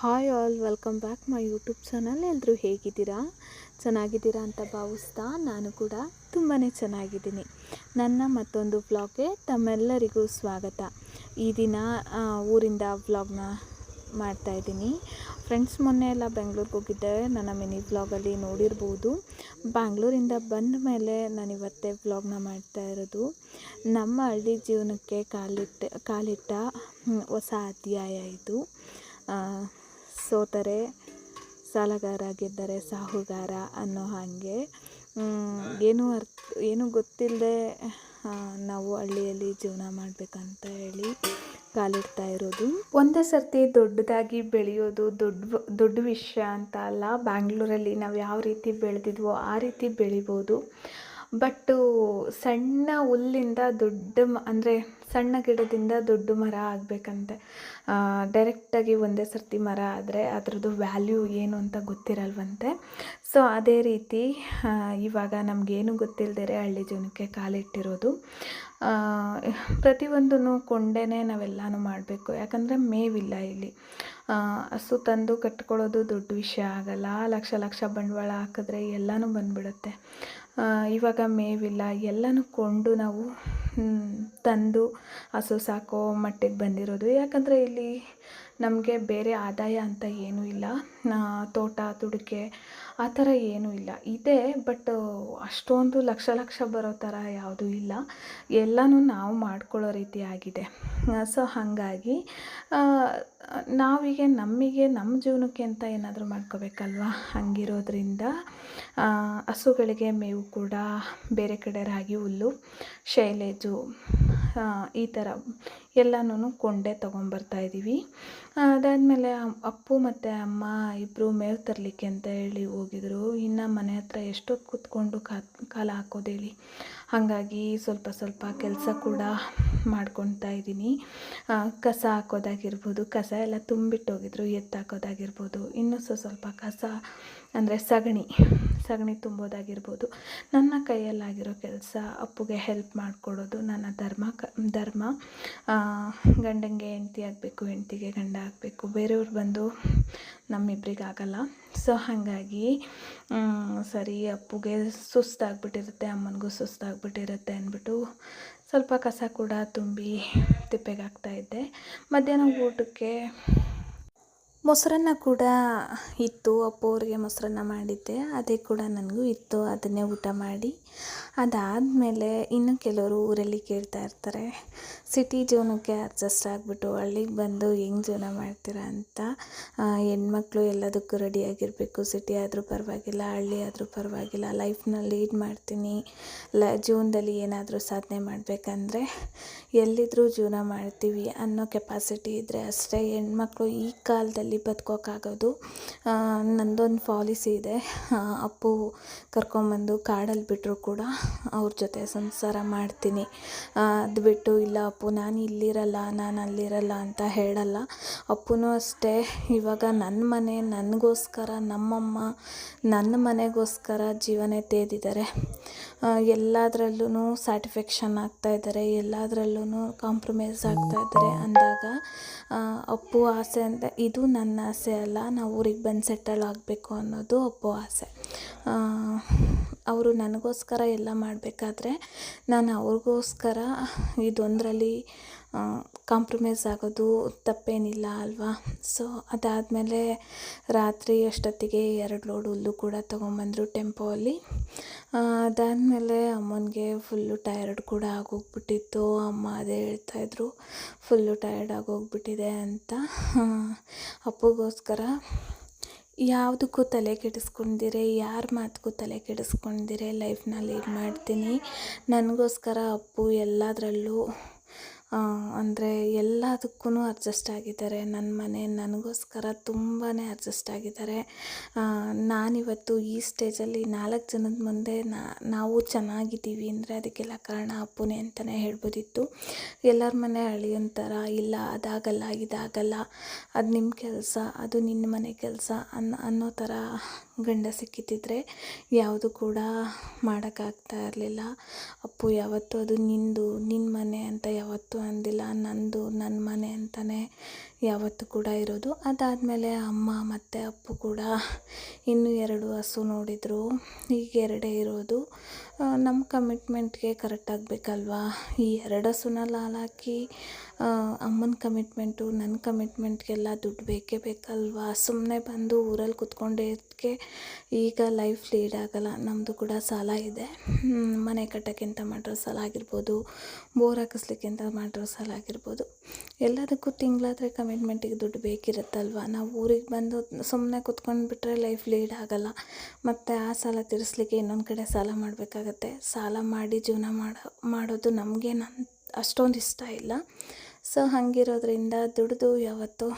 Hi all, welcome back my YouTube channel. ಎಲ್ಲರೂ ಹೇಗಿದ್ದೀರಾ? ಚೆನ್ನಾಗಿದ್ದೀರಾ ಅಂತ ಭಾವಿಸ್ತಾ ನಾನು ಕೂಡ ತುಂಬಾ ಚೆನ್ನಾಗಿದ್ದೀನಿ. ನನ್ನ ಮತ್ತೊಂದು ವ್ಲಾಗ್ಗೆ ತಮ್ಮೆಲ್ಲರಿಗೂ ಸ್ವಾಗತ. ಈ ದಿನ ಊರಿಂದ ವ್ಲಾಗ್ನ ಮಾಡ್ತಾಯಿದ್ದೀನಿ ಫ್ರೆಂಡ್ಸ್, ಮೊನ್ನೆ ಎಲ್ಲ ಬೆಂಗಳೂರಿಗೆ ಹೋಗಿದ್ದೆ. ನನ್ನ ಮಿನಿ ವ್ಲಾಗಲ್ಲಿ ನೋಡಿರ್ಬೋದು. ಬ್ಯಾಂಗ್ಳೂರಿಂದ ಬಂದ ಮೇಲೆ ನಾನು ಇವತ್ತೇ ವ್ಲಾಗ್ನ ಮಾಡ್ತಾ ಇರೋದು. ನಮ್ಮ ಹಳ್ಳಿ ಜೀವನಕ್ಕೆ ಕಾಲಿಟ್ಟ ಕಾಲಿಟ್ಟ ಹೊಸ ಅಧ್ಯಾಯ ಇದು. ಸೋತರೆ ಸಾಲಗಾರ ಗೆದ್ದರೆ ಸಾಹುಗಾರ ಅನ್ನೋ ಹಾಗೆ. ಏನು ಅರ್ಥ, ಏನೂ ಗೊತ್ತಿಲ್ಲದೆ ನಾವು ಹಳ್ಳಿಯಲ್ಲಿ ಜೀವನ ಮಾಡಬೇಕಂತ ಹೇಳಿ ಕಾಲಿಡ್ತಾ ಇರೋದು. ಒಂದೇ ಸರ್ತಿ ದೊಡ್ಡದಾಗಿ ಬೆಳೆಯೋದು ದೊಡ್ಡ ದೊಡ್ಡ ವಿಷಯ ಅಂತ ಅಲ್ಲ. ಬ್ಯಾಂಗ್ಳೂರಲ್ಲಿ ನಾವು ಯಾವ ರೀತಿ ಬೆಳೆದಿದ್ವೋ ಆ ರೀತಿ ಬೆಳಿಬೋದು. ಬಟ್ಟು ಸಣ್ಣ ಹುಲ್ಲಿಂದ ದೊಡ್ಡ ಮ, ಅಂದರೆ ಸಣ್ಣ ಗಿಡದಿಂದ ದೊಡ್ಡ ಮರ ಆಗಬೇಕಂತೆ. ಡೈರೆಕ್ಟಾಗಿ ಒಂದೇ ಸರ್ತಿ ಮರ ಆದರೆ ಅದರದ್ದು ವ್ಯಾಲ್ಯೂ ಏನು ಅಂತ ಗೊತ್ತಿರಲ್ವಂತೆ. ಸೊ ಅದೇ ರೀತಿ ಇವಾಗ ನಮಗೇನು ಗೊತ್ತಿಲ್ಲದೆ ಹಳ್ಳಿ ಜೀವನಕ್ಕೆ ಕಾಲಿಟ್ಟಿರೋದು. ಪ್ರತಿಯೊಂದೂ ಪ್ರತಿಯೊಂದನ್ನು ಕೊಂಡೇ ನಾವೆಲ್ಲನೂ ಮಾಡಬೇಕು. ಯಾಕಂದರೆ ಮೇವಿಲ್ಲ ಇಲ್ಲಿ. ಹಸು ತಂದು ಕಟ್ಕೊಳ್ಳೋದು ದೊಡ್ಡ ವಿಷಯ ಆಗಲ್ಲ. ಲಕ್ಷ ಲಕ್ಷ ಬಂಡವಾಳ ಹಾಕಿದ್ರೆ ಎಲ್ಲನೂ ಬಂದ್ಬಿಡುತ್ತೆ. ಇವಾಗ ಮೇವಿಲ್ಲ, ಎಲ್ಲನೂ ಕೊಂಡು ನಾವು ತಂದು ಹಸು ಸಾಕೋ ಮಟ್ಟಿಗೆ ಬಂದಿರೋದು. ಯಾಕಂದರೆ ಇಲ್ಲಿ ನಮಗೆ ಬೇರೆ ಆದಾಯ ಅಂತ ಏನೂ ಇಲ್ಲ. ತೋಟ, ತುಡಿಕೆ ಆ ಥರ ಏನೂ ಇಲ್ಲ. ಇದೆ ಬಟ್ ಅಷ್ಟೊಂದು ಲಕ್ಷ ಲಕ್ಷ ಬರೋ ಥರ ಯಾವುದೂ ಇಲ್ಲ. ಎಲ್ಲನೂ ನಾವು ಮಾಡ್ಕೊಳ್ಳೋ ರೀತಿ ಆಗಿದೆ. ಸೊ ಹಾಗಾಗಿ ನಾವೀಗ ನಮಗೆ, ನಮ್ಮ ಜೀವನಕ್ಕೆ ಅಂತ ಏನಾದರೂ ಮಾಡ್ಕೋಬೇಕಲ್ವಾ? ಹಂಗಿರೋದ್ರಿಂದ ಹಸುಗಳಿಗೆ ಮೇವು ಕೂಡ ಬೇರೆ ಕಡೆ ರಾಗಿ ಹುಲ್ಲು, ಶೈಲೇಜು ಈ ಥರ ಎಲ್ಲನೂ ಕೊಂಡೆ ತೊಗೊಂಬರ್ತಾ ಇದ್ದೀವಿ ಅದಾದಮೇಲೆ ಅಪ್ಪು ಮತ್ತು ಅಮ್ಮ ಇಬ್ಬರು ಮೇವು ತರಲಿಕ್ಕೆ ಅಂತ ಹೇಳಿ ಹೋಗಿದ್ರು. ಇನ್ನು ಮನೆ ಹತ್ರ ಎಷ್ಟೊತ್ತು ಕೂತ್ಕೊಂಡು ಕಾಲ ಹಾಕೋದು ಹೇಳಿ. ಹಾಗಾಗಿ ಸ್ವಲ್ಪ ಸ್ವಲ್ಪ ಕೆಲಸ ಕೂಡ ಮಾಡ್ಕೊಳ್ತಾ ಇದ್ದೀನಿ. ಕಸ ಹಾಕೋದಾಗಿರ್ಬೋದು, ಕಸ ಎಲ್ಲ ತುಂಬಿಟ್ಟೋಗಿದ್ರು ಎತ್ತು ಹಾಕೋದಾಗಿರ್ಬೋದು ಇನ್ನೂ ಸ್ವ ಸ್ವಲ್ಪ ಕಸ ಅಂದರೆ ಸಗಣಿ ಸಗಣಿ ತುಂಬೋದಾಗಿರ್ಬೋದು. ನನ್ನ ಕೈಯಲ್ಲಾಗಿರೋ ಕೆಲಸ ಅಪ್ಪುಗೆ ಹೆಲ್ಪ್ ಮಾಡಿಕೊಡೋದು, ನನ್ನ ಧರ್ಮ ಕ, ಧರ್ಮ. ಗಂಡಂಗೆ ಹೆಂಡತಿ ಆಗಬೇಕು, ಹೆಂಡತಿಗೆ ಗಂಡ ಆಗಬೇಕು, ಬೇರೆಯವ್ರು ಬಂದು ನಮ್ಮಿಬ್ರಿಗೆ ಆಗಲ್ಲ ಸೊ ಹಾಗಾಗಿ ಸರಿ, ಅಪ್ಪುಗೆ ಸುಸ್ತಾಗ್ಬಿಟ್ಟಿರುತ್ತೆ, ಅಮ್ಮನಿಗೂ ಸುಸ್ತಾಗ್ಬಿಟ್ಟಿರುತ್ತೆ ಅಂದ್ಬಿಟ್ಟು ಸ್ವಲ್ಪ ಕಸ ಕೂಡ ತುಂಬಿ ತಿಪ್ಪೆಗೆ ಹಾಕ್ತಾ ಇದ್ದೆ. ಮಧ್ಯಾಹ್ನ ಊಟಕ್ಕೆ ಮೊಸರನ್ನ ಕೂಡ ಇತ್ತು. ಅಪ್ಪೋರಿಗೆ ಅವ್ರಿಗೆ ಮೊಸರನ್ನ ಮಾಡಿದ್ದೆ. ಅದೇ ಕೂಡ ನನಗೂ ಇತ್ತು. ಅದನ್ನೇ ಊಟ ಮಾಡಿ. ಅದಾದಮೇಲೆ ಇನ್ನು ಕೆಲವರು ಊರಲ್ಲಿ ಕೇಳ್ತಾ ಇರ್ತಾರೆ, ಸಿಟಿ ಜೀವನಕ್ಕೆ ಅಡ್ಜಸ್ಟ್ ಆಗಿಬಿಟ್ಟು ಹಳ್ಳಿಗೆ ಬಂದು ಹೆಂಗೆ ಜೀವನ ಮಾಡ್ತೀರಾ ಅಂತ. ಹೆಣ್ಮಕ್ಳು ಎಲ್ಲದಕ್ಕೂ ರೆಡಿಯಾಗಿರಬೇಕು ಸಿಟಿ ಆದರೂ ಪರವಾಗಿಲ್ಲ, ಹಳ್ಳಿ ಆದರೂ ಪರವಾಗಿಲ್ಲ. ಲೈಫ್ನ ಲೀಡ್ ಮಾಡ್ತೀನಿ. ಲ, ಜೀವನದಲ್ಲಿ ಏನಾದರೂ ಸಾಧನೆ ಮಾಡಬೇಕಂದ್ರೆ ಎಲ್ಲಿದ್ದರೂ ಜೀವನ ಮಾಡ್ತೀವಿ ಅನ್ನೋ ಕೆಪಾಸಿಟಿ ಇದ್ದರೆ ಅಷ್ಟೇ. ಹೆಣ್ಮಕ್ಳು ಈ ಕಾಲದಲ್ಲಿ ಬದುಕೋಕ್ಕಾಗೋದು ಬದ್ಕೋಕ್ಕಾಗೋದು ನಂದೊಂದು ಪಾಲಿಸಿ ಇದೆ. ಅಪ್ಪು ಕರ್ಕೊಂಬಂದು ಕಾಡಲ್ಲಿ ಬಿಟ್ಟರು ಕೂಡ ಅವ್ರ ಜೊತೆ ಸಂಸಾರ ಮಾಡ್ತೀನಿ. ಅದು ಬಿಟ್ಟು ಇಲ್ಲ ಅಪ್ಪು, ನಾನು ಇಲ್ಲಿರಲ್ಲ, ನಾನು ಅಲ್ಲಿರಲ್ಲ ಅಂತ ಹೇಳಲ್ಲ. ಅಪ್ಪನೂ ಅಷ್ಟೇ. ಇವಾಗ ನನ್ನ ಮನೆ ನನಗೋಸ್ಕರ, ನಮ್ಮಮ್ಮ ನನ್ನ ಮನೆಗೋಸ್ಕರ ಜೀವನ ತೇದಿದ್ದಾರೆ ಎಲ್ಲದರಲ್ಲೂ ಸ್ಯಾಟಿಸ್ಫ್ಯಾಕ್ಷನ್ ಆಗ್ತಾ ಇದ್ದಾರೆ ಎಲ್ಲದರಲ್ಲೂ ಕಾಂಪ್ರಮೈಸ್ ಆಗ್ತಾ ಇದ್ದಾರೆ ಅಂದಾಗ ಅಪ್ಪು ಆಸೆ ಅಂತ ಇದು ನನ್ನ ಆಸೆ ಅಲ್ಲ, ನಾವು ಊರಿಗೆ ಬಂದು ಸೆಟಲ್ ಆಗಬೇಕು ಅನ್ನೋದು ಒಬ್ಬ ಆಸೆ. ಅವರು ನನಗೋಸ್ಕರ ಎಲ್ಲ ಮಾಡಬೇಕಾದ್ರೆ ನಾನು ಅವ್ರಿಗೋಸ್ಕರ ಇದೊಂದರಲ್ಲಿ ಕಾಂಪ್ರಮೈಸ್ ಆಗೋದು ತಪ್ಪೇನಿಲ್ಲ ಅಲ್ವಾ? ಸೊ ಅದಾದಮೇಲೆ ರಾತ್ರಿ ಅಷ್ಟೊತ್ತಿಗೆ ಎರಡು ಲೋಡ್ ಹುಲ್ಲು ಕೂಡ ತೊಗೊಂಬಂದರು ಟೆಂಪೋ ಅಲ್ಲಿ. ಅದಾದಮೇಲೆ ಅಮ್ಮನಿಗೆ ಫುಲ್ಲು ಟಯರ್ಡ್ ಕೂಡ ಆಗೋಗ್ಬಿಟ್ಟಿತ್ತು. ಅಮ್ಮ ಅದೇ ಹೇಳ್ತಾಯಿದ್ರು ಫುಲ್ಲು ಟಯರ್ಡ್ ಆಗೋಗ್ಬಿಟ್ಟಿದೆ ಅಂತ. ಅಪ್ಪಗೋಸ್ಕರ ಯಾವುದಕ್ಕೂ ತಲೆ ಕೆಡಿಸ್ಕೊಂಡಿರೆ, ಯಾರ ಮಾತಿಗೂ ತಲೆ ಕೆಡಿಸ್ಕೊಂಡಿರೆ ಲೈಫ್ನ ಲೀಡ್ ಮಾಡ್ತೀನಿ. ನನಗೋಸ್ಕರ ಅಪ್ಪು ಎಲ್ಲದರಲ್ಲೂ ಅಂದರೆ ಎಲ್ಲದಕ್ಕೂ ಅಡ್ಜಸ್ಟ್ ಆಗಿದ್ದಾರೆ. ನನ್ನ ಮನೆ ನನಗೋಸ್ಕರ ತುಂಬಾ ಅಡ್ಜಸ್ಟ್ ಆಗಿದ್ದಾರೆ. ನಾನಿವತ್ತು ಈ ಸ್ಟೇಜಲ್ಲಿ ನಾಲ್ಕು ಜನದ ಮುಂದೆ ನಾವು ಚೆನ್ನಾಗಿದ್ದೀವಿ ಅಂದರೆ ಅದಕ್ಕೆಲ್ಲ ಕಾರಣ ಅಪ್ಪುನೇ ಅಂತಲೇ ಹೇಳ್ಬೋದಿತ್ತು. ಎಲ್ಲರ ಮನೆ ಅಳಿಯೊಂಥರ ಇಲ್ಲ, ಅದಾಗಲ್ಲ, ಇದಾಗಲ್ಲ. ಅದು ನಿಮ್ಮ ಕೆಲಸ, ಅದು ನಿನ್ನ ಮನೆ ಕೆಲಸ ಅನ್ನೋ ಅನ್ನೋ ಥರ ಗಂಡ ಸಿಕ್ಕಿದ್ದಿದ್ರೆ ಯಾವುದು ಕೂಡ ಮಾಡೋಕ್ಕಾಗ್ತಾ ಇರಲಿಲ್ಲ. ಅಪ್ಪು, ಯಾವತ್ತೂ ಅದು ನಿಂದು ನಿನ್ನ ಮನೆ ಅಂತ ಯಾವತ್ತೂ ಅಂದಿಲ್ಲ, ನಂದು ನನ್ನ ಮನೆ ಅಂತಲೇ ಯಾವತ್ತೂ ಕೂಡ ಇರೋದು. ಅದಾದಮೇಲೆ ಅಮ್ಮ ಮತ್ತು ಅಪ್ಪು ಕೂಡ ಇನ್ನೂ ಎರಡು ಹಸು ನೋಡಿದರು. ಈಗ ಎರಡೇ ಇರೋದು. ನಮ್ಮ ಕಮಿಟ್ಮೆಂಟ್ಗೆ ಕರೆಕ್ಟ್ ಆಗಬೇಕಲ್ವಾ? ಈ ಎರಡು ಹಸುನ ಹಾಲಾಕಿ ಅಮ್ಮನ ಕಮಿಟ್ಮೆಂಟು ನನ್ನ ಕಮಿಟ್ಮೆಂಟ್ಗೆಲ್ಲ ದುಡ್ಡು ಬೇಕೇ ಬೇಕಲ್ವಾ? ಸುಮ್ಮನೆ ಬಂದು ಊರಲ್ಲಿ ಕುತ್ಕೊಂಡಿದ್ದಕ್ಕೆ ಈಗ ಲೈಫ್ ಲೀಡ್ ಆಗಲ್ಲ. ನಮ್ಮದು ಕೂಡ ಸಾಲ ಇದೆ. ಮನೆ ಕಟ್ಟೋಕ್ಕಿಂತ ಮಾಡಿರೋ ಸಾಲ ಆಗಿರ್ಬೋದು, ಬೋರ್ ಹಾಕಿಸ್ಲಿಕ್ಕಿಂತ ಮಾಡಿರೋ ಸಾಲ ಆಗಿರ್ಬೋದು. ಎಲ್ಲದಕ್ಕೂ ತಿಂಗಳಾದರೆ ಕಮಿಟ್ಮೆಂಟಿಗೆ ದುಡ್ಡು ಬೇಕಿರುತ್ತಲ್ವ? ನಾವು ಊರಿಗೆ ಬಂದು ಸುಮ್ಮನೆ ಕುತ್ಕೊಂಡ್ಬಿಟ್ರೆ ಲೈಫ್ ಲೀಡ್ ಆಗಲ್ಲ. ಮತ್ತು ಆ ಸಾಲ ತೀರಿಸ್ಲಿಕ್ಕೆ ಇನ್ನೊಂದು ಕಡೆ ಸಾಲ ಮಾಡಬೇಕಾಗತ್ತೆ. ಸಾಲ ಮಾಡಿ ಜೀವನ ಮಾಡೋ, ಮಾಡೋದು ನಮಗೆ ನನ್ನ ಅಷ್ಟೊಂದು ಇಷ್ಟ ಇಲ್ಲ. ಸೊ, ಹಾಗಿರೋದ್ರಿಂದ ದುಡಿದು ಯಾವತ್ತೂ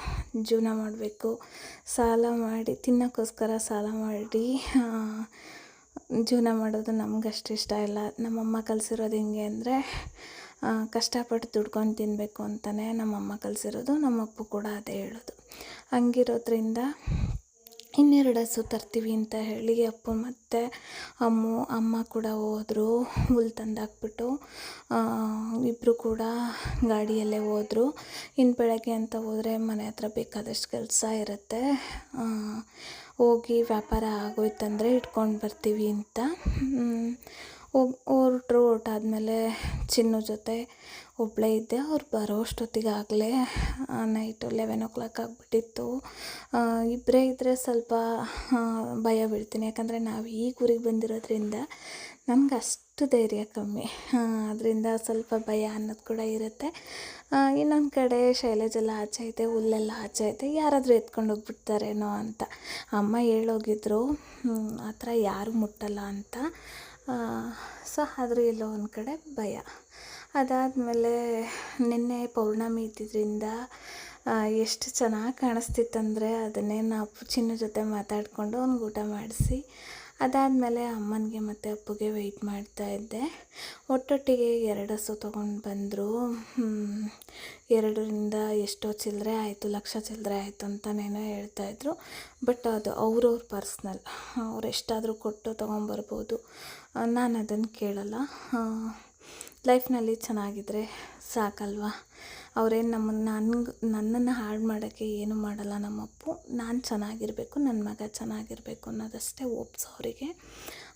ಜೀವನ ಮಾಡಬೇಕು. ಸಾಲ ಮಾಡಿ, ತಿನ್ನೋಕ್ಕೋಸ್ಕರ ಸಾಲ ಮಾಡಿ ಜೀವನ ಮಾಡೋದು ನಮಗಷ್ಟು ಇಷ್ಟ ಇಲ್ಲ. ನಮ್ಮಮ್ಮ ಕಲಿಸಿರೋದು ಹೆಂಗೆ ಅಂದರೆ ಕಷ್ಟಪಟ್ಟು ದುಡ್ಕೊಂಡು ತಿನ್ನಬೇಕು ಅಂತಲೇ ನಮ್ಮಮ್ಮ ಕಲಿಸಿರೋದು. ನಮ್ಮಪ್ಪ ಕೂಡ ಅದೇ ಹೇಳೋದು. ಹಂಗಿರೋದ್ರಿಂದ ಇನ್ನೆರಡು ಹಸು ತರ್ತೀವಿ ಅಂತ ಹೇಳಿ ಅಪ್ಪ ಮತ್ತು ಅಮ್ಮು, ಅಮ್ಮ ಕೂಡ ಹೋದರು, ಹುಲ್ ತಂದಾಕ್ಬಿಟ್ಟು ಇಬ್ಬರು ಕೂಡ ಗಾಡಿಯಲ್ಲೇ ಹೋದರು. ಇನ್ನು ಬೆಳಗ್ಗೆ ಅಂತ ಹೋದರೆ ಮನೆ ಹತ್ರ ಬೇಕಾದಷ್ಟು ಕೆಲಸ ಇರುತ್ತೆ. ಹೋಗಿ ವ್ಯಾಪಾರ ಆಗೋಯ್ತಂದರೆ ಇಟ್ಕೊಂಡು ಬರ್ತೀವಿ ಅಂತ. ಹೋಗಿ ಹೊರಟ್ರು ಹೊರ್ಟಾದ್ಮೇಲೆ ಚಿನ್ನು ಜೊತೆ ಒಬ್ಬಳೇ ಇದ್ದೆ. ಅವ್ರು ಬರೋ ಅಷ್ಟೊತ್ತಿಗಾಗಲೇ ನೈಟು ಲೆವೆನ್ ಓ ಕ್ಲಾಕ್ ಆಗಿಬಿಟ್ಟಿತ್ತು. ಇಬ್ಬರೇ ಇದ್ದರೆ ಸ್ವಲ್ಪ ಭಯ ಬೀಳ್ತೀನಿ. ಯಾಕಂದರೆ ನಾವು ಈಗ ಊರಿಗೆ ಬಂದಿರೋದ್ರಿಂದ ನಮ್ಗೆ ಅಷ್ಟು ಧೈರ್ಯ ಕಮ್ಮಿ. ಅದರಿಂದ ಸ್ವಲ್ಪ ಭಯ ಅನ್ನೋದು ಕೂಡ ಇರುತ್ತೆ. ಇನ್ನೊಂದು ಕಡೆ ಶೈಲೇಜೆಲ್ಲ ಆಚೆ ಐತೆ, ಹುಲ್ಲೆಲ್ಲ ಆಚೆ ಐತೆ. ಯಾರಾದರೂ ಎತ್ಕೊಂಡು ಹೋಗ್ಬಿಡ್ತಾರೇನೋ ಅಂತ. ಅಮ್ಮ ಹೇಳೋಗಿದ್ರು ಆ ಥರ ಯಾರು ಮುಟ್ಟಲ್ಲ ಅಂತ. ಸೊ ಆದರೂ ಎಲ್ಲೋ ಒಂದು ಕಡೆ ಭಯ. ಅದಾದಮೇಲೆ ನಿನ್ನೆ ಪೌರ್ಣಮಿ ಇದ್ದಿದ್ದರಿಂದ ಎಷ್ಟು ಚೆನ್ನಾಗಿ ಕಾಣಿಸ್ತಿತ್ತಂದರೆ ಅದನ್ನೇ ನಾವು ಚಿನ್ನ ಜೊತೆ ಮಾತಾಡಿಕೊಂಡು ಅವ್ನಿಗೆ ಊಟ ಮಾಡಿಸಿ, ಅದಾದಮೇಲೆ ಅಮ್ಮನಿಗೆ ಮತ್ತು ಅಪ್ಪಗೆ ವೆಯ್ಟ್ ಮಾಡ್ತಾ ಇದ್ದೆ. ಒಟ್ಟೊಟ್ಟಿಗೆ ಎರಡು ಹಸು ತೊಗೊಂಡು ಬಂದರು. ಎರಡರಿಂದ ಎಷ್ಟೋ ಚಿಲ್ಲರೆ ಆಯಿತು, ಲಕ್ಷ ಚಿಲ್ಲರೆ ಆಯಿತು ಅಂತನೇನೋ ಹೇಳ್ತಾಯಿದ್ರು ಬಟ್ ಅದು ಅವ್ರವ್ರ ಪರ್ಸ್ನಲ್. ಅವ್ರು ಎಷ್ಟಾದರೂ ಕೊಟ್ಟು ತೊಗೊಂಬರ್ಬೋದು ನಾನು ಅದನ್ನು ಕೇಳಲ್ಲ. ಲೈಫ್ನಲ್ಲಿ ಚೆನ್ನಾಗಿದ್ದರೆ ಸಾಕಲ್ವಾ? ಅವ್ರೇನು ನಮ್ಮನ್ನು ನನ್ಗೆ, ನನ್ನನ್ನು ಹಾಳು ಮಾಡೋಕ್ಕೆ ಏನು ಮಾಡಲ್ಲ ನಮ್ಮಪ್ಪು. ನಾನು ಚೆನ್ನಾಗಿರಬೇಕು ನನ್ನ ಮಗ ಚೆನ್ನಾಗಿರಬೇಕು ಅನ್ನೋದಷ್ಟೇ ಓಪ್ಸ್ ಅವರಿಗೆ.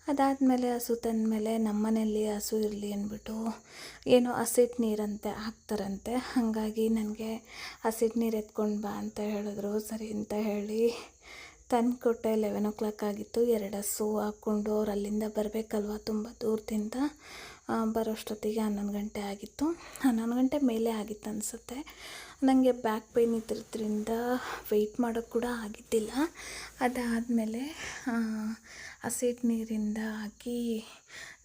ಅದಾದಮೇಲೆ ಹಸು ತಂದಮೇಲೆ ನಮ್ಮನೆಯಲ್ಲಿ ಹಸು ಇರಲಿ ಅಂದ್ಬಿಟ್ಟು ಏನು ಹಸಿಟ್ಟು ನೀರಂತೆ ಹಾಕ್ತಾರಂತೆ. ಹಾಗಾಗಿ ನನಗೆ ಹಸಿಟ್ಟು ನೀರು ಎತ್ಕೊಂಡು ಬಾ ಅಂತ ಹೇಳಿದ್ರು. ಸರಿ ಅಂತ ಹೇಳಿ ತಂದು ಕೊಟ್ಟೆ ಲೆವೆನ್ ಓ ಕ್ಲಾಕ್ ಆಗಿತ್ತು. ಎರಡು ಹಸು ಹಾಕ್ಕೊಂಡು ಅವ್ರು ಅಲ್ಲಿಂದ ಬರಬೇಕಲ್ವ? ತುಂಬ ದೂರದಿಂದ ಬರೋಷ್ಟೊತ್ತಿಗೆ ಹನ್ನೊಂದು ಗಂಟೆ ಆಗಿತ್ತು. ಹನ್ನೊಂದು ಗಂಟೆ ಮೇಲೆ ಆಗಿತ್ತು ಅನಿಸುತ್ತೆ. ನನಗೆ ಬ್ಯಾಕ್ ಪೇಯ್ನ್ ಇದ್ದಿದ್ದರಿಂದ ವೆಯ್ಟ್ ಮಾಡೋಕ್ಕೆ ಕೂಡ ಆಗಿದ್ದಿಲ್ಲ. ಅದಾದಮೇಲೆ ಹಸಿಟ್ ನೀರಿಂದ ಹಾಕಿ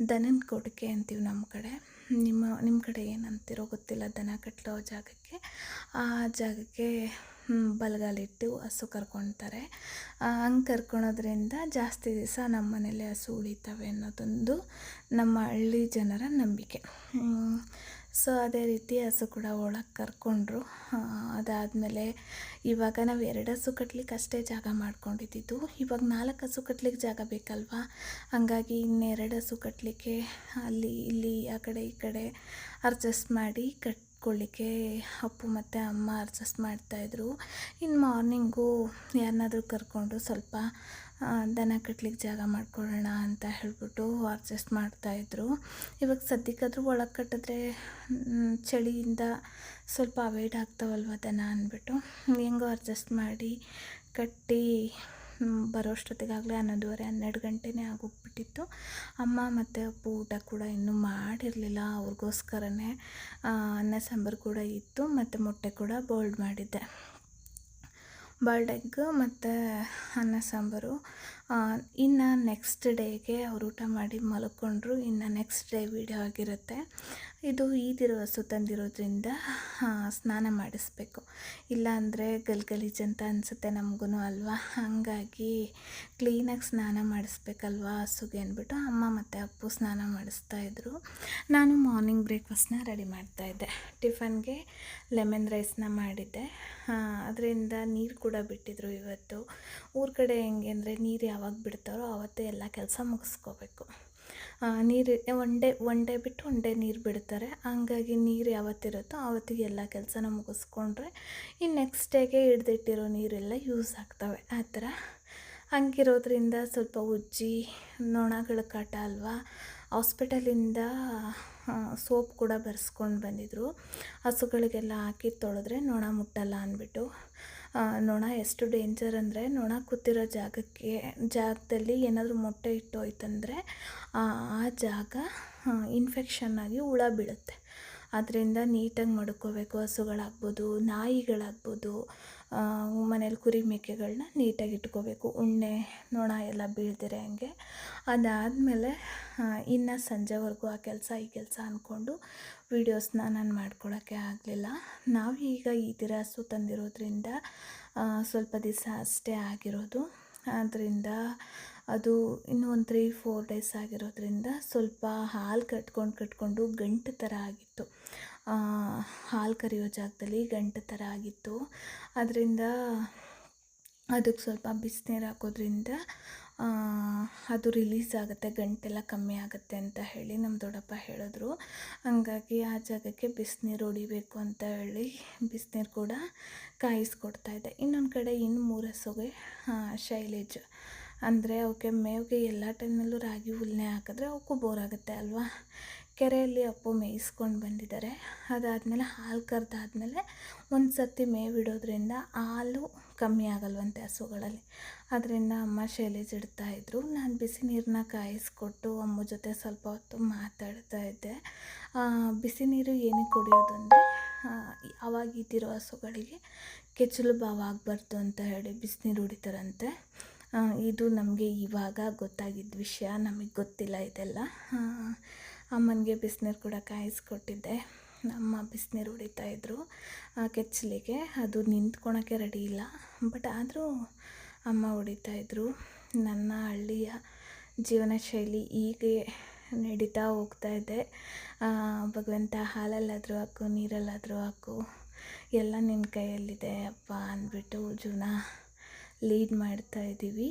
ದನನ ಕೊಡುಗೆ ಅಂತೀವಿ ನಮ್ಮ ಕಡೆ. ನಿಮ್ಮ ನಿಮ್ಮ ಕಡೆ ಏನಂತೀರೋ ಗೊತ್ತಿಲ್ಲ ದನ ಕಟ್ಟಲೋ ಜಾಗಕ್ಕೆ. ಆ ಜಾಗಕ್ಕೆ ಬಲಗಾಲಿಟ್ಟು ಹಸು ಕರ್ಕೊತಾರೆ. ಹಂಗೆ ಕರ್ಕೊಳೋದ್ರಿಂದ ಜಾಸ್ತಿ ದಿವಸ ನಮ್ಮ ಮನೇಲಿ ಹಸು ಉಳಿತವೆ ಅನ್ನೋದೊಂದು ನಮ್ಮ ಹಳ್ಳಿ ಜನರ ನಂಬಿಕೆ. ಸೊ ಅದೇ ರೀತಿ ಹಸು ಕೂಡ ಒಳಗೆ ಕರ್ಕೊಂಡ್ರು. ಅದಾದಮೇಲೆ ಇವಾಗ ನಾವು ಎರಡು ಹಸು ಕಟ್ಲಿಕ್ಕೆ ಅಷ್ಟೇ ಜಾಗ ಮಾಡ್ಕೊಂಡಿದ್ದಿದ್ದು. ಇವಾಗ ನಾಲ್ಕು ಹಸು ಕಟ್ಲಿಕ್ಕೆ ಜಾಗ ಬೇಕಲ್ವಾ? ಹಂಗಾಗಿ ಇನ್ನೆರಡು ಹಸು ಕಟ್ಟಲಿಕ್ಕೆ ಅಲ್ಲಿ, ಇಲ್ಲಿ, ಆ ಕಡೆ, ಈ ಕಡೆ ಅಡ್ಜಸ್ಟ್ ಮಾಡಿ ಕಟ್ಕೊಳ್ಳಿಕ್ಕೆ ಅಪ್ಪು ಮತ್ತು ಅಮ್ಮ ಅಡ್ಜಸ್ಟ್ ಮಾಡ್ತಾಯಿದ್ರು ಇನ್ನು ಮಾರ್ನಿಂಗು ಯಾರನ್ನಾದ್ರೂ ಕರ್ಕೊಂಡು ಸ್ವಲ್ಪ ದನ ಕಟ್ಲಿಕ್ಕೆ ಜಾಗ ಮಾಡ್ಕೊಳ್ಳೋಣ ಅಂತ ಹೇಳ್ಬಿಟ್ಟು ಅಡ್ಜಸ್ಟ್ ಮಾಡ್ತಾಯಿದ್ರು ಇವಾಗ ಸದ್ಯಕ್ಕಾದ್ರೂ ಒಳಗೆ ಕಟ್ಟಿದ್ರೆ ಚಳಿಯಿಂದ ಸ್ವಲ್ಪ ಅವಾಯ್ಡ್ ಆಗ್ತಾವಲ್ವ ದನ ಅಂದ್ಬಿಟ್ಟು. ಹೆಂಗೋ ಅಡ್ಜಸ್ಟ್ ಮಾಡಿ ಕಟ್ಟಿ ಬರೋಷ್ಟೊತ್ತಿಗಾಗಲೇ ಹನ್ನೊಂದುವರೆ, ಹನ್ನೆರಡು ಗಂಟೆನೇ ಆಗೋಗ್ಬಿಟ್ಟಿತ್ತು. ಅಮ್ಮ ಮತ್ತು ಅಪ್ಪು ಊಟ ಕೂಡ ಇನ್ನೂ ಮಾಡಿರಲಿಲ್ಲ. ಅವ್ರಿಗೋಸ್ಕರನೇ ಅನ್ನ ಸಾಂಬಾರು ಕೂಡ ಇತ್ತು. ಮತ್ತು ಮೊಟ್ಟೆ ಕೂಡ ಬೋಲ್ಡ್ ಮಾಡಿದ್ದೆ. ಬಾಲ್ಡ್ ಮತ್ತು ಅನ್ನ ಸಾಂಬಾರು ಇನ್ನು ನೆಕ್ಸ್ಟ್ ಡೇಗೆ ಅವ್ರು ಊಟ ಮಾಡಿ ಮಲ್ಕೊಂಡ್ರು. ಇನ್ನು ನೆಕ್ಸ್ಟ್ ಡೇ ವೀಡಿಯೋ ಆಗಿರುತ್ತೆ. ಇದು ಈದಿರೋ ಹಸು ತಂದಿರೋದ್ರಿಂದ ಸ್ನಾನ ಮಾಡಿಸ್ಬೇಕು. ಇಲ್ಲಾಂದರೆ ಗಲ್ಗಲೀಜ್ ಅಂತ ಅನಿಸುತ್ತೆ ನಮಗೂ ಅಲ್ವಾ? ಹಾಗಾಗಿ ಕ್ಲೀನಾಗಿ ಸ್ನಾನ ಮಾಡಿಸ್ಬೇಕಲ್ವಾ ಹಸುಗೆ ಅಂದ್ಬಿಟ್ಟು ಅಮ್ಮ ಮತ್ತು ಅಪ್ಪು ಸ್ನಾನ ಮಾಡಿಸ್ತಾಯಿದ್ರು ನಾನು ಮಾರ್ನಿಂಗ್ ಬ್ರೇಕ್ಫಾಸ್ಟ್ನ ರೆಡಿ ಮಾಡ್ತಾಯಿದ್ದೆ ಟಿಫನ್ಗೆ ಲೆಮನ್ ರೈಸ್ನ ಮಾಡಿದ್ದೆ. ಅದರಿಂದ ನೀರು ಕೂಡ ಬಿಟ್ಟಿದ್ರು ಇವತ್ತು. ಊರ ಕಡೆ ಹೆಂಗೆ ಅಂದರೆ ನೀರು ಯಾವಾಗ ಬಿಡ್ತಾರೋ ಆವತ್ತೇ ಎಲ್ಲ ಕೆಲಸ ಮುಗಿಸ್ಕೋಬೇಕು. ನೀರು ಒನ್ ಡೇ ಒನ್ ಡೇ ಬಿಟ್ಟು ಒನ್ ಡೇ ನೀರು ಬಿಡ್ತಾರೆ. ಹಂಗಾಗಿ ನೀರು ಯಾವತ್ತಿರುತ್ತೋ ಆವತ್ತಿಗೆ ಎಲ್ಲ ಕೆಲಸನ ಮುಗಿಸ್ಕೊಂಡ್ರೆ ಇನ್ನು ನೆಕ್ಸ್ಟ್ ಡೇಗೆ ಹಿಡ್ದಿಟ್ಟಿರೋ ನೀರೆಲ್ಲ ಯೂಸ್ ಆಗ್ತವೆ. ಆ ಥರ. ಹಂಗಿರೋದ್ರಿಂದ ಸ್ವಲ್ಪ ಉಜ್ಜಿ, ನೊಣಗಳ ಕಾಟ ಅಲ್ವಾ? ಹಾಸ್ಪಿಟಲಿಂದ ಸೋಪ್ ಕೂಡ ಬರ್ಸ್ಕೊಂಡು ಬಂದಿದ್ದರು ಹಸುಗಳಿಗೆಲ್ಲ ಹಾಕಿ ತೊಳೆದ್ರೆ ನೊಣ ಮುಟ್ಟಲ್ಲ ಅಂದ್ಬಿಟ್ಟು. ನೊಣ ಎಷ್ಟು ಡೇಂಜರ್ ಅಂದರೆ ನೊಣ ಕೂತಿರೋ ಜಾಗಕ್ಕೆ, ಜಾಗದಲ್ಲಿ ಏನಾದರೂ ಮೊಟ್ಟೆ ಇಟ್ಟೋಯ್ತಂದರೆ ಆ ಜಾಗ ಇನ್ಫೆಕ್ಷನ್ ಆಗಿ ಹುಳ ಬೀಳುತ್ತೆ. ಅದರಿಂದ ನೀಟಾಗಿ ಮಡ್ಕೋಬೇಕು, ಹಸುಗಳಾಗ್ಬೋದು, ನಾಯಿಗಳಾಗ್ಬೋದು ಮನೇಲಿ ಕುರಿ ಮೇಕೆಗಳನ್ನ ನೀಟಾಗಿ ಇಟ್ಕೋಬೇಕು. ಉಣ್ಣೆ, ನೊಣ ಎಲ್ಲ ಬೀಳ್ದಿರೆ ಹಂಗೆ. ಅದಾದಮೇಲೆ ಇನ್ನು ಸಂಜೆವರೆಗೂ ಆ ಕೆಲಸ, ಈ ಕೆಲಸ ಅಂದ್ಕೊಂಡು ವೀಡಿಯೋಸ್ನ ನಾನು ಮಾಡ್ಕೊಳ್ಳೋಕ್ಕೆ ಆಗಲಿಲ್ಲ. ನಾವು ಈಗ ಈ ಥರ ಹಸು ತಂದಿರೋದ್ರಿಂದ ಸ್ವಲ್ಪ ದಿವಸ ಅಷ್ಟೇ ಆಗಿರೋದು. ಆದ್ದರಿಂದ ಅದು ಇನ್ನೂ ಒಂದು ತ್ರೀ ಫೋರ್ ಡೇಸ್ ಆಗಿರೋದ್ರಿಂದ ಸ್ವಲ್ಪ ಹಾಲು ಕಟ್ಕೊಂಡು ಕಟ್ಕೊಂಡು ಗಂಟು ಥರ ಆಗಿತ್ತು. ಹಾಲು ಕರಿಯೋ ಜಾಗದಲ್ಲಿ ಗಂಟು ಥರ ಆಗಿತ್ತು. ಅದರಿಂದ ಅದಕ್ಕೆ ಸ್ವಲ್ಪ ಬಿಸಿನೀರು ಹಾಕೋದ್ರಿಂದ ಅದು ರಿಲೀಸ್ ಆಗುತ್ತೆ, ಗಂಟೆಲ್ಲ ಕಮ್ಮಿ ಆಗುತ್ತೆ ಅಂತ ಹೇಳಿ ನಮ್ಮ ದೊಡ್ಡಪ್ಪ ಹೇಳಿದ್ರು. ಹಂಗಾಗಿ ಆ ಜಾಗಕ್ಕೆ ಬಿಸಿನೀರು ಹೊಡಿಬೇಕು ಅಂತ ಹೇಳಿ ಬಿಸಿನೀರು ಕೂಡ ಕಾಯಿಸ್ಕೊಡ್ತಾ ಇದೆ ಇನ್ನೊಂದು ಕಡೆ ಇನ್ನು ಮೂರು ಹಸುಗೆ ಶೈಲೇಜ್ ಅಂದರೆ ಅವಕ್ಕೆ ಮೇವಿಗೆ ಎಲ್ಲ ಟೈಮಲ್ಲೂ ರಾಗಿ ಹುಲ್ಲನ್ನೇ ಹಾಕಿದ್ರೆ ಅವಕ್ಕೂ ಬೋರ್ ಆಗುತ್ತೆ ಅಲ್ವಾ? ಕೆರೆಯಲ್ಲಿ ಅಪ್ಪು ಮೇಯಿಸ್ಕೊಂಡು ಬಂದಿದ್ದಾರೆ. ಅದಾದಮೇಲೆ ಹಾಲು ಕರೆದಾದ್ಮೇಲೆ ಒಂದು ಸರ್ತಿ ಮೇವಿಡೋದ್ರಿಂದ ಹಾಲು ಕಮ್ಮಿ ಆಗಲ್ವಂತೆ ಹಸುಗಳಲ್ಲಿ. ಅದರಿಂದ ಅಮ್ಮ ಶೈಲೇಜ್ ಇಡ್ತಾಯಿದ್ರು ನಾನು ಬಿಸಿ ನೀರನ್ನ ಕಾಯಿಸ್ಕೊಟ್ಟು ಅಮ್ಮ ಜೊತೆ ಸ್ವಲ್ಪ ಹೊತ್ತು ಮಾತಾಡ್ತಾ ಇದ್ದೆ. ಬಿಸಿ ನೀರು ಏನಕ್ಕೆ ಕುಡಿಯೋದು ಅಂದರೆ ಅವಾಗ ಇದ್ದಿರೋ ಹಸುಗಳಿಗೆ ಕೆಚ್ಚಲು ಭಾವ ಆಗಬಾರ್ದು ಅಂತ ಹೇಳಿ ಬಿಸಿನೀರು ಹೊಡಿತಾರಂತೆ ಇದು ನಮಗೆ ಇವಾಗ ಗೊತ್ತಾಗಿದ್ದ ವಿಷಯ. ನಮಗೆ ಗೊತ್ತಿಲ್ಲ ಇದೆಲ್ಲ. ಅಮ್ಮನಿಗೆ ಬಿಸಿನೀರು ಕೂಡ ಕಾಯಿಸ್ಕೊಟ್ಟಿದ್ದೆ. ಅಮ್ಮ ಬಿಸಿನೀರು ಹೊಡಿತಾಯಿದ್ರು ಕೆಚ್ಚಲಿಗೆ. ಅದು ನಿಂತ್ಕೊಳಕ್ಕೆ ರೆಡಿ ಇಲ್ಲ. ಬಟ್ ಆದರೂ ಅಮ್ಮ ಹೊಡಿತಾಯಿದ್ರು ನನ್ನ ಹಳ್ಳಿಯ ಜೀವನ ಶೈಲಿ ಹೀಗೆ ನಡೀತಾ ಹೋಗ್ತಾ ಇದೆ. ಭಗವಂತ ಹಾಲಲ್ಲಾದರೂ ಹಾಕು, ನೀರಲ್ಲಾದರೂ ಹಾಕು. ಎಲ್ಲ ನಿನ್ನ ಕೈಯಲ್ಲಿದೆ ಅಪ್ಪ ಅಂದ್ಬಿಟ್ಟು ಜೀವನ ಲೀಡ್ ಮಾಡ್ತಾ ಇದ್ದೀವಿ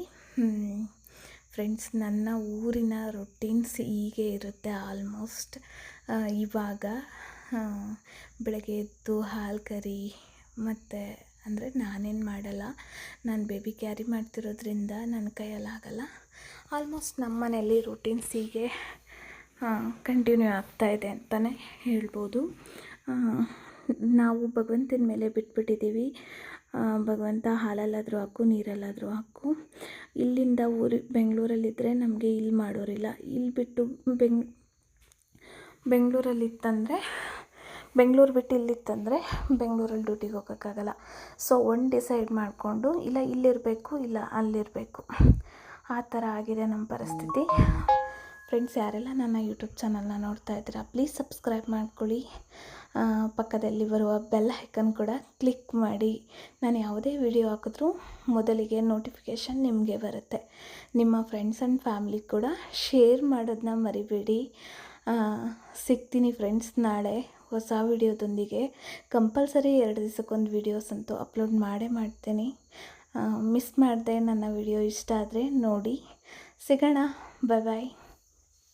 ಫ್ರೆಂಡ್ಸ್, ನನ್ನ ಊರಿನ ರೊಟೀನ್ಸ್ ಹೀಗೆ ಇರುತ್ತೆ ಆಲ್ಮೋಸ್ಟ್. ಇವಾಗ ಬೆಳಗ್ಗೆ ಎದ್ದು ಹಾಲು ಕರಿ, ಮತ್ತು ಅಂದರೆ ನಾನೇನು ಮಾಡಲ್ಲ. ನಾನು ಬೇಬಿ ಕ್ಯಾರಿ ಮಾಡ್ತಿರೋದ್ರಿಂದ ನನ್ನ ಕೈಯಲ್ಲಿ ಆಗಲ್ಲ. ಆಲ್ಮೋಸ್ಟ್ ನಮ್ಮ ಮನೆಯಲ್ಲಿ ರೂಟೀನ್ಸ್ ಹೀಗೆ ಕಂಟಿನ್ಯೂ ಆಗ್ತಾ ಇದೆ ಅಂತಲೇ ಹೇಳ್ಬೋದು. ನಾವು ಭಗವಂತನ ಮೇಲೆ ಬಿಟ್ಬಿಟ್ಟಿದ್ದೀವಿ. ಭಗವಂತ ಹಾಲಲ್ಲಾದರೂ ಹಾಕು, ನೀರಲ್ಲಾದರೂ ಹಾಕು. ಇಲ್ಲಿಂದ ಊರಿಗೆ ಬೆಂಗಳೂರಲ್ಲಿದ್ದರೆ ನಮಗೆ ಇಲ್ಲಿ ಮಾಡೋರಿಲ್ಲ. ಇಲ್ಲಿ ಬಿಟ್ಟು ಬೆಂಗ್ ಬೆಂಗಳೂರಲ್ಲಿತ್ತಂದರೆ, ಬೆಂಗಳೂರು ಬಿಟ್ಟು ಇಲ್ಲಿತ್ತಂದರೆ ಬೆಂಗಳೂರಲ್ಲಿ ಡ್ಯೂಟಿಗೆ ಹೋಗೋಕ್ಕಾಗಲ್ಲ. ಸೊ ಒನ್ ಡಿಸೈಡ್ ಮಾಡಿಕೊಂಡು, ಇಲ್ಲ ಇಲ್ಲಿರಬೇಕು, ಇಲ್ಲ ಅಲ್ಲಿರಬೇಕು. ಆ ಥರ ಆಗಿದೆ ನಮ್ಮ ಪರಿಸ್ಥಿತಿ. ಫ್ರೆಂಡ್ಸ್ ಯಾರೆಲ್ಲ ನನ್ನ ಯೂಟ್ಯೂಬ್ ಚಾನಲ್ನ ನೋಡ್ತಾ ಇದ್ದೀರಾ ಪ್ಲೀಸ್ ಸಬ್ಸ್ಕ್ರೈಬ್ ಮಾಡ್ಕೊಳ್ಳಿ. ಪಕ್ಕದಲ್ಲಿ ಬರುವ ಬೆಲ್ ಹೈಕನ್ ಕೂಡ ಕ್ಲಿಕ್ ಮಾಡಿ. ನಾನು ಯಾವುದೇ ವಿಡಿಯೋ ಹಾಕಿದ್ರೂ ಮೊದಲಿಗೆ ನೋಟಿಫಿಕೇಷನ್ ನಿಮಗೆ ಬರುತ್ತೆ. ನಿಮ್ಮ ಫ್ರೆಂಡ್ಸ್ ಆ್ಯಂಡ್ ಫ್ಯಾಮ್ಲಿ ಕೂಡ ಶೇರ್ ಮಾಡೋದನ್ನ ಮರಿಬೇಡಿ. ಸಿಗ್ತೀನಿ ಫ್ರೆಂಡ್ಸ್ ನಾಳೆ ಹೊಸ ವಿಡಿಯೋದೊಂದಿಗೆ. ಕಂಪಲ್ಸರಿ ಎರಡು ದಿವಸಕ್ಕೊಂದು ವಿಡಿಯೋಸ್ ಅಂತೂ ಅಪ್ಲೋಡ್ ಮಾಡೇ ಮಾಡ್ತೀನಿ. ಮಿಸ್ ಮಾಡಿದೆ ನನ್ನ ವಿಡಿಯೋ ಇಷ್ಟ ಆದರೆ ನೋಡಿ. ಸಿಗೋಣ ಬಾಯ್ ಬಾಯ್